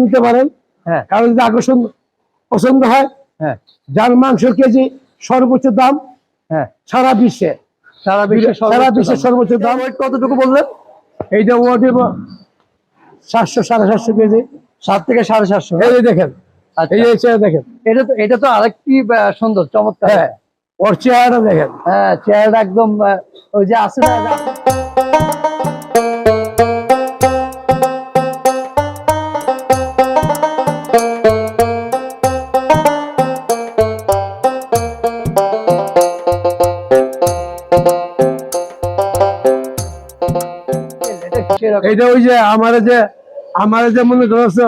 নিতে পারেন। হ্যাঁ। কারণ যদি আকর্ষণ পছন্দ হয় হ্যাঁ। যার মাংস কেজি সর্বোচ্চ দাম হ্যাঁ। সারা বিশ্বে। সারা বিশ্বে সারা বিশ্বের সর্বোচ্চ দাম। কতটুকু বললেন? এইটা ওয়াট সাতশো সাড়ে সাতশো কেজি। সাত থেকে সাড়ে সাতশো। এই দেখেন। আচ্ছা। এই দেখেন। এটা তো এটা তো আরেকটি সুন্দর চমৎকার। হ্যাঁ। ওর চেহারা দেখেন। হ্যাঁ চেহারাটা একদম ওই যে আছে না এটা ওই যে আমার যে আমার যে মনে করছ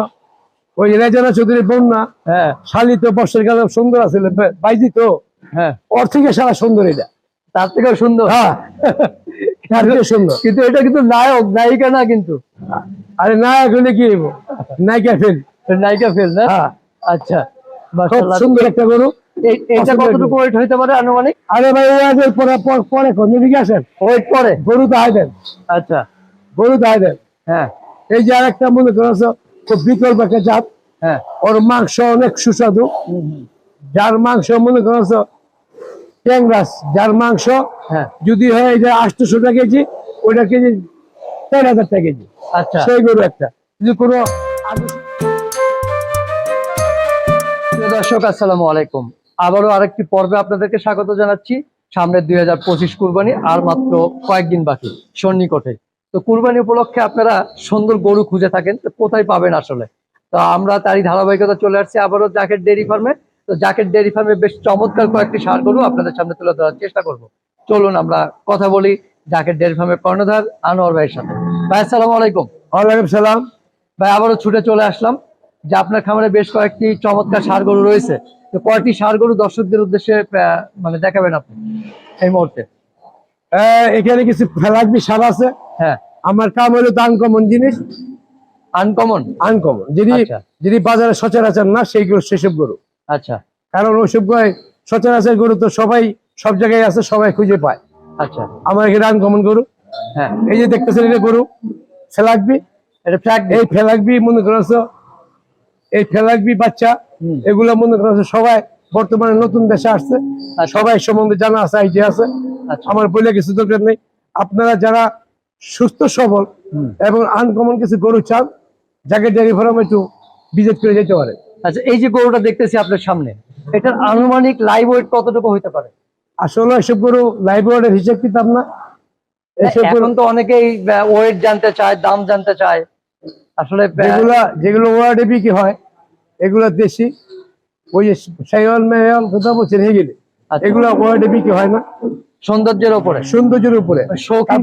ওই রেজানা চৌধুরী বন্যা হ্যাঁ। শালি তো বর্ষের কালে সুন্দর আছে বাইজি তো হ্যাঁ। ওর থেকে সারা সুন্দর এটা। তার থেকেও সুন্দর। হ্যাঁ। তার থেকে সুন্দর। কিন্তু এটা কিন্তু নায়ক নায়িকা না কিন্তু। আরে নায়ক হলে কি হইব? নায়িকা ফেল। নায়িকা ফেল না? হ্যাঁ। আচ্ছা। সুন্দর একটা গরু। এটা পছন্দের কতটুকু ওয়েট হইতে পারে আনুমানিক? আরে ভাই পরে পরে পরে কোন দিকে আসেন। ওয়েট পরে? গরু তো দেন আচ্ছা। গরু হাই দেন হ্যাঁ। এই যে আরেকটা মনে করছ খুব বিকল্প একটা জাত। হ্যাঁ। ওর মাংস অনেক সুস্বাদু। যার মাংস মনে করছ ট্যাংরাস যার মাংস হ্যাঁ। যদি হয় এটা আটশোশো টাকা কেজি ওইটা কেজি চার হাজার টাকা কেজি। আচ্ছা। সেই গরু একটা। যদি কোনো দর্শক আসসালামু আলাইকুম। আবারও আরেকটি পর্বে আপনাদেরকে স্বাগত জানাচ্ছি। সামনে দুই হাজার পঁচিশ কুরবানি আর মাত্র কয়েকদিন বাকি সন্নিকটে তো কুরবানি উপলক্ষে আপনারা সুন্দর গরু খুঁজে থাকেন তো কোথায় পাবেন আসলে? তো আমরা তারই ধারাবাহিকতা চলে আসছি আবারও জাকেট ডেয়ারি ফার্মে। তো জাকেট ডেয়ারি ফার্মে বেশ চমৎকার কয়েকটি সার গরু আপনাদের সামনে তুলে ধরার চেষ্টা করব। চলুন আমরা কথা বলি জাকেট ডেয়ারি ফার্মের কর্ণধার আনোয়ার ভাইয়ের সাথে। ভাই আসসালামু আলাইকুম। ওয়ালাইকুম সালাম। ভাই আবারও ছুটে চলে আসলাম যে আপনার খামারে বেশ কয়েকটি চমৎকার সার গরু রয়েছে। তো কয়েকটি সার গরু দর্শকদের উদ্দেশ্যে মানে দেখাবেন আপনি এই মুহূর্তে? এখানে কিছু ফেলাকবি সার আছে। হ্যাঁ। আমার কাম হলো তো আনকমন জিনিস। আনকমন আনকমন যদি আচ্ছা। যদি বাজারে সচরাচর না সেইগুলো সেসব গরু। আচ্ছা। কারণ ওইসব গরু সচরাচর গরু তো সবাই সব জায়গায় আছে সবাই খুঁজে পায়। আচ্ছা। আমার এখানে আনকমন গরু। হ্যাঁ। এই যে দেখতেছেন এটা গরু। ফেলাকবি। এটা ফ্ল্যাগ এই ফেলাকবি মনে করছ এই ফেলাকবি বাচ্চা। এগুলো মনে করছ সবাই বর্তমানে নতুন দেশে আসছে। আচ্ছা। সবাই সম্বন্ধে জানা আছে আইডিয়া আছে। আচ্ছা। আমার বলে কিছু দরকার নেই। আপনারা যারা সুস্থ সবল। এবং আনকমন কিছু গরু চান যাকে ডেয়ারি ফার্ম একটু ভিজিট করে যেতে পারে। আচ্ছা এই যে গরুটা দেখতেছি আপনার সামনে এটার আনুমানিক লাইভ ওয়েট কতটুকু হইতে পারে? আসলে এসব গরু লাইব্রেরির হিসেব কিতাব না। এখন তো অনেকেই ওয়েট জানতে চায় দাম জানতে চায়। আসলে যেগুলা যেগুলো ওয়ার্ডে বিক্রি হয় এগুলো দেশি। ওই যে সাইওয়াল মেয়াল কথা বলছেন আচ্ছা। এগুলো ওয়ার্ডে বিক্রি হয় না। সৌন্দর্যের উপরে। সৌন্দর্যের উপরে। শৌখিন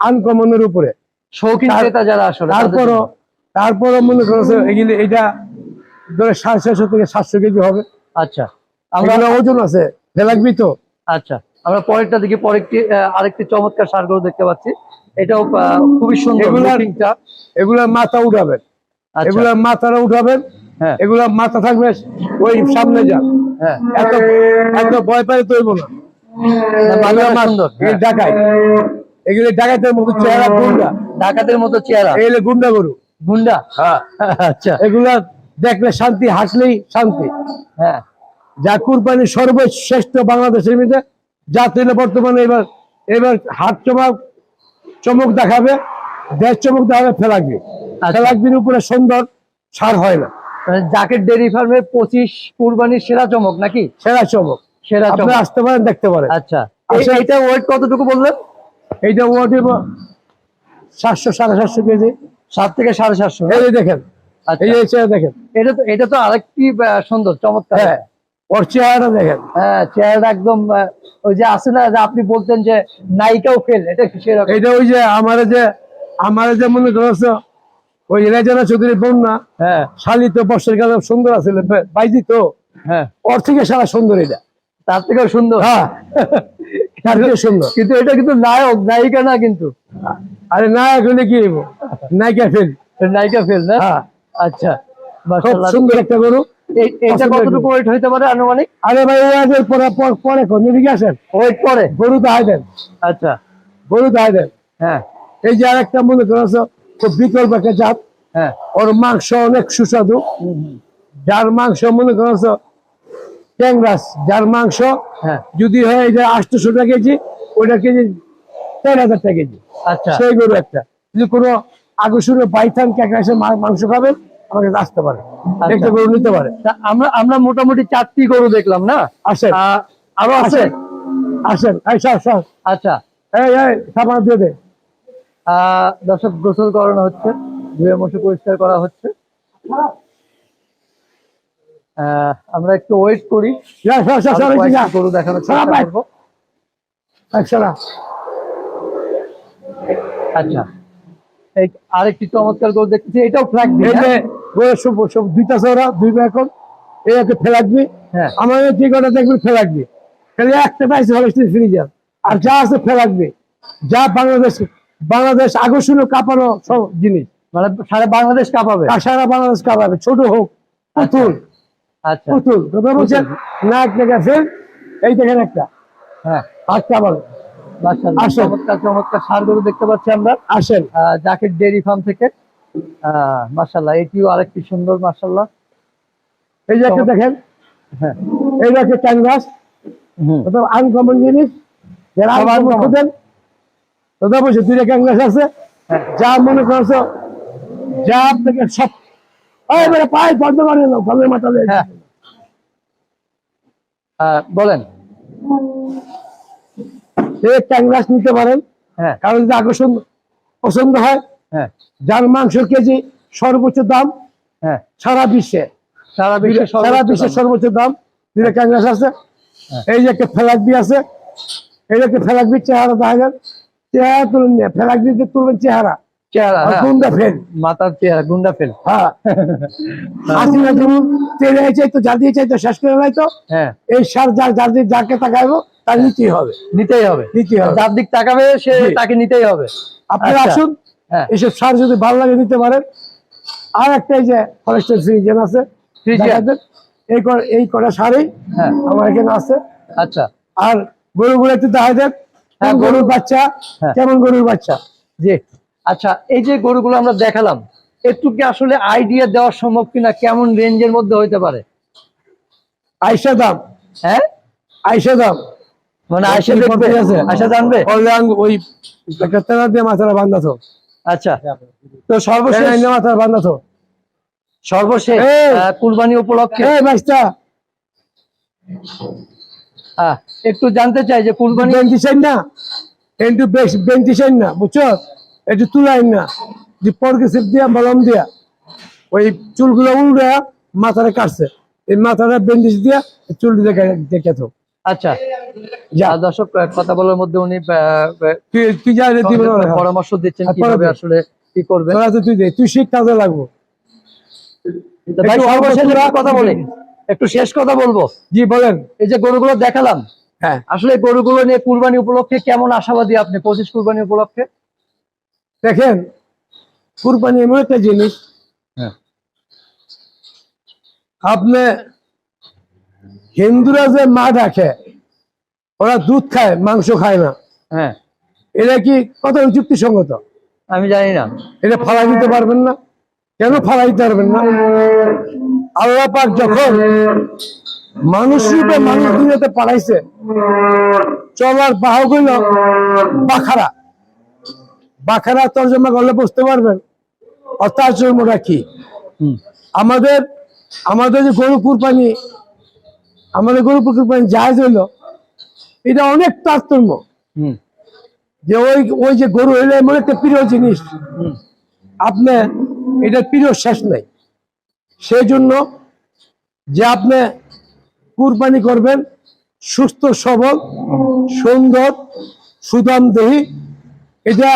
আনকমনের উপরে। শৌখিন ক্রেতা যারা আসলে তারপরও তারপরও মনে করছে এগুলি এটা ধরে সাড়ে ছয়শো থেকে সাতশো কেজি হবে। আচ্ছা। আমরা ওজন আছে লাগবি তো আচ্ছা। আমরা পরেরটা দেখি পরেরটি আরেকটি চমৎকার সারগরু দেখতে পাচ্ছি। এটাও খুবই সুন্দর। এগুলা মাথা উঠাবেন। আচ্ছা। এগুলা মাথাটা উঠাবেন। হ্যাঁ। এগুলা মাথা থাকবে ওই সামনে যান হ্যাঁ। এত এত ভয় পাই তৈব না। সুন্দর। এগুলি ডাকাইতের মতো চেহারা গুন্ডা। ডাকাতের মতো চেহারা। এগুলি গুন্ডা গরু। গুন্ডা? হ্যাঁ। আচ্ছা। এগুলা দেখলে শান্তি হাসলেই শান্তি। হ্যাঁ। যা কুরবানি সর্বশ্রেষ্ঠ বাংলাদেশের মধ্যে যা তৈলে বর্তমানে এবার এবার হাত চমক চমক দেখাবে দেশ চমক দেখাবে ফেলাকবি। আচ্ছা। ফেলাকবির উপরে সুন্দর সার হয় না। জাকেট ডেয়ারি ফার্মের পঁচিশ কুরবানির সেরা চমক নাকি? সেরা চমক। সেরা চমক। আসতে পারেন দেখতে পারেন। আচ্ছা। এইটা ওয়েট কতটুকু বললেন? এইটা ওয়াটে সাতশো সাড়ে সাতশো কেজি। সাত থেকে সাড়ে সাতশো। এই দেখেন আচ্ছা। এই দেখেন। এটা তো এটা তো আরেকটি সুন্দর চমৎকার। হ্যাঁ ওর চেহারা দেখেন। হ্যাঁ চেহারাটা একদম ওই যে আছে না যে আপনি বলতেন যে নায়িকাও ফেল এটা কি সেরকম? এইটা ওই যে আমার যে আমার যে মনে করছ ওই রেজানা চৌধুরী বন্যা হ্যাঁ। শালি তো বর্ষের কালে সুন্দর আছে বাইজি তো? হ্যাঁ। ওর থেকে সারা সুন্দর এটা। তার থেকেও সুন্দর। হ্যাঁ। সুন্দর কিন্তু এটা কিন্তু নায়ক নায়িকা না কিন্তু। আরে নায়ক হলে কি হইব? নায়িকা ফেল নায়িকা ফেল না? হ্যাঁ। আচ্ছা। খুব মাশাআল্লাহ। সুন্দর একটা গরু। এটা কতটুকু ওয়েট হইতে পারে আনুমানিক? আরে ভাই ওই পরে পরে কোন দিকে আসেন। ওয়েট পরে? গরু তো দেন। আচ্ছা। গরু তো দেন। হ্যাঁ। এই যে আরেকটা মনে করছ খুব বিকল্প একটা জাত। হ্যাঁ। ওর মাংস অনেক সুস্বাদু। যার মাংস মনে করছ ট্যাংরাস যার মাংস হ্যাঁ। যদি হয় এটা আটশোশো টাকা কেজি ওইটা কেজি চার হাজার টাকা কেজি। আচ্ছা। সেই গরু একটা। যদি কোনো আকর্ষণীয় বাইথান ক্যাকড়া এসে মাংস খাবেন আমাকে আসতে পারে। আচ্ছা। একটা গরু নিতে পারে। আমরা আমরা মোটামুটি চারটি গরু দেখলাম না? আসেন। আরও আছে? আসেন। আচ্ছা। এই এই সাবান দিয়ে দে। দর্শক গোসল করানো হচ্ছে। ধুয়ে মুছে পরিষ্কার করা হচ্ছে। আমরা একটু ওয়েট করি। গরু দেখানোর চেষ্টা করব। আচ্ছা। এই আরেকটি চমৎকার গরু দেখতেছি এটাও ফ্ল্যাগ সব সব দুইটা সরা দুই এখন এই একটা ফেলাকবি হ্যাঁ। আমার যে কটা দেখবি ফেলাকবি একটা পাইছে ফ্রিজার আর যা আছে ফেলাকবি যা বাংলাদেশ বাংলাদেশ আকর্ষণীয় কাঁপানো সব জিনিস। মানে সারা বাংলাদেশ কাঁপাবে? আর সারা বাংলাদেশ কাঁপাবে ছোট হোক পুতুল। পুতুল কথা বলছেন নাক এই দেখেন একটা। হ্যাঁ। চমৎকার চমৎকার সার গরু দেখতে পাচ্ছি আমরা। আসেন। জাকের ডেয়ারি ফার্ম থেকে। আহ, মাশাআল্লাহ এটিও আরেকটি সুন্দর মাশাআল্লাহ। এই যে একটা দেখেন। হ্যাঁ। এই যে একটা ক্যানভাস আনকমন জিনিস। যারা সব আনকমন uncommon। দাদা বলছে দুইটা ক্যানভাস আছে হ্যাঁ। যা মনে করছ যা আপনাকে সব পায়ে বন্ধ করে গলের মাথা হ্যাঁ। বলেন। এই ক্যানভাস নিতে পারেন। হ্যাঁ। কারণ যদি আকর্ষণ পছন্দ হয় হ্যাঁ। যার মাংস কেজি সর্বোচ্চ দাম হ্যাঁ। সারা বিশ্বে। সারা বিশ্বে সারা বিশ্বের সর্বোচ্চ দাম। দুইটা ক্যানভাস আছে। হ্যাঁ। এই যে একটা ফেলাকবি আছে। এই যে একটা ফেলাকবির চেহারা দেখা যান। চেহারা তুলুন ফেলাকবিতে তুলবেন চেহারা। চেহারা হ্যাঁ। গুন্ডা ফেল। মাথার চেহারা গুন্ডা ফেল। হ্যাঁ। হাসিনা যেমন তেলে চাইতো যা দিয়ে চাইতো শেষ করে নাই তো। হ্যাঁ। এই সার যার যার দিকে যাকে তাকাইবো তার নিতেই হবে। নিতেই হবে। নিতেই হবে। যার দিক তাকাবে সে তাকে নিতেই হবে। আপনারা আচ্ছা। আসুন এইসব সার যদি ভালো লাগে নিতে পারেন। আর একটা এই যে ফরেস্টের ফ্রিজেন আছে এই কর- এই কটা সারই হ্যাঁ। আমার এখানে আছে। আচ্ছা। আর গরুগুলো একটু দেখা দেন। হ্যাঁ, গরুর বাচ্চা। কেমন গরুর বাচ্চা? জি। আচ্ছা এই যে গরুগুলো আমরা দেখালাম একটু কি আসলে আইডিয়া দেওয়া সম্ভব কিনা? কেমন রেঞ্জের মধ্যে হইতে পারে? আইসা দাম হ্যাঁ? আইসা দাম। মানে আয়সা কি দেখবে? আয়সা জানবে? ওই একটা তেনা দিয়ে মাথাটা বান্ধা তো। আচ্ছা। তো সর্বশেষ মাথাটা বান্ধা তো। সর্বশেষ। কুরবানি উপলক্ষে আহ, একটু জানতে চাই যে কুরবানি চাই না। একটু বেশ বেঞ্চি চাই না বুঝছ? একটু তুলাই না যে পরকে সিপ দিয়া মলম দিয়া ওই চুলগুলো উল্টা মাথাটা কাটছে। এই মাথাটা বেঞ্চিস দিয়া চুল দেখে দেখে তো আচ্ছা। যা। দর্শক কথা বলার মধ্যে উনি আহ, আহ, তুই তুই যা রে দিব না পরামর্শ দিচ্ছেন কীভাবে আসলে কি করবে তুই দে তুই শিখ কাজে লাগবো। কথা বলি। একটু শেষ কথা বলব। জি বলেন। এই যে গরুগুলো দেখালাম। হ্যাঁ। আসলে গরুগুলো নিয়ে কুরবানি উপলক্ষে কেমন আশাবাদী আপনি? পঁচিশ কুরবানি উপলক্ষে? দেখেন কুরবানি এমন একটা জিনিস। হ্যাঁ। আপনি হিন্দুরা যে মা ডাকে ওরা দুধ খায় মাংস খায় না। হ্যাঁ। এটা কি কত যুক্তিসঙ্গত? আমি জানি না। এটা ফালাই দিতে পারবেন না? কেন ফালাই দিতে পারবেন না? আল্লাহ পাক যখন মানুষ রূপে মানুষ দুনিয়াতে পাঠাইছে চলার বাহক হইল বাখারা বাখারা তর্জমা করলে বুঝতে পারবেন। অর্থাৎ জন্মটা কি? আমাদের আমাদের যে গরু কুরবানি আমাদের গরু কুরবানি জাহাজ হইল এটা অনেক তারতম্য। যে ওই ওই যে গরু হইলে এমন একটা প্রিয় জিনিস। আপনি এটার প্রিয় শেষ নেই। সেই জন্য যে আপনি কুরবানি করবেন সুস্থ সবল সুন্দর সুদাম দেহি এটা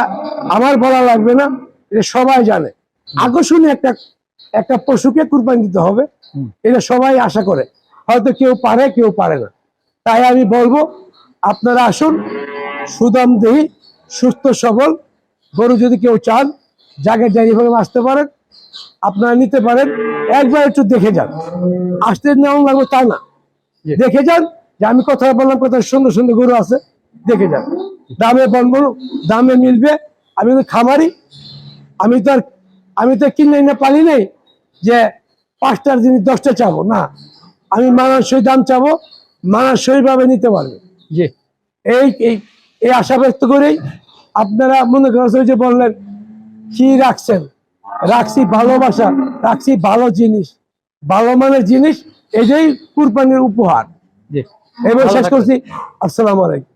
আমার বলা লাগবে না এটা সবাই জানে। আকর্ষণীয় একটা একটা পশুকে কুরবানি দিতে হবে। এটা সবাই আশা করে। হয়তো কেউ পারে কেউ পারে না। তাই আমি বলব আপনারা আসুন সুদাম দেহি সুস্থ সবল গরু যদি কেউ চান জায়গায় জায়গায় ভাবে আসতে পারেন আপনারা নিতে পারেন একবার একটু দেখে যান। আসতে নেওয়া লাগবে তা না। দেখে যান যে আমি কথা বললাম কত সুন্দর সুন্দর গরু আছে দেখে যান। দামে বলব দামে মিলবে। আমি তো খামারি আমি তো আর আমি তো কিনে না পারি নাই যে পাঁচটার জিনিস দশটা চাবো। না আমি মানানসই দাম চাবো মানানসই ভাবে নিতে পারবে। জি। এই এই আশা ব্যক্ত করেই আপনারা মনে ওই যে বললেন কি রাখছেন? রাখছি ভালোবাসা রাখছি ভালো জিনিস। ভালো মানের জিনিস এটাই কুরবানির উপহার। এবার শেষ করছি। আসসালামু আলাইকুম।